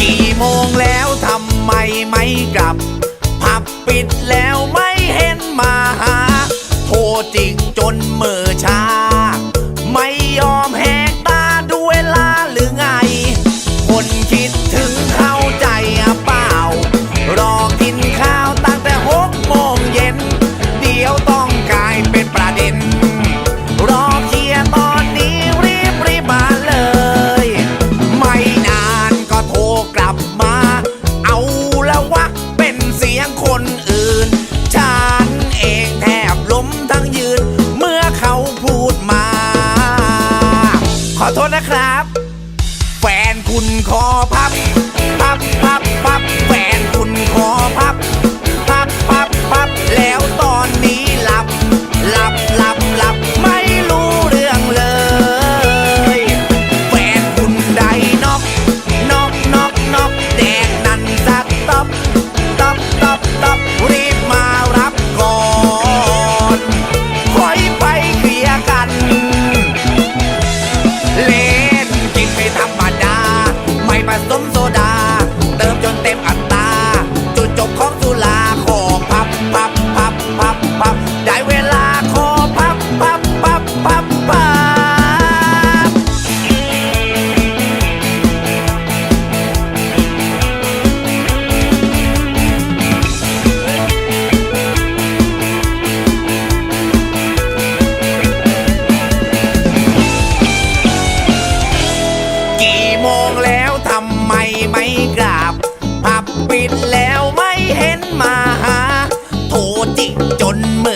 กี่โมงแล้วทำไมไม่กลับ ผับปิดแล้วไม่เห็นมาโทรจริงจนมือช้า ขอโทษนะครับ แฟนคุณคอพับ จนมือ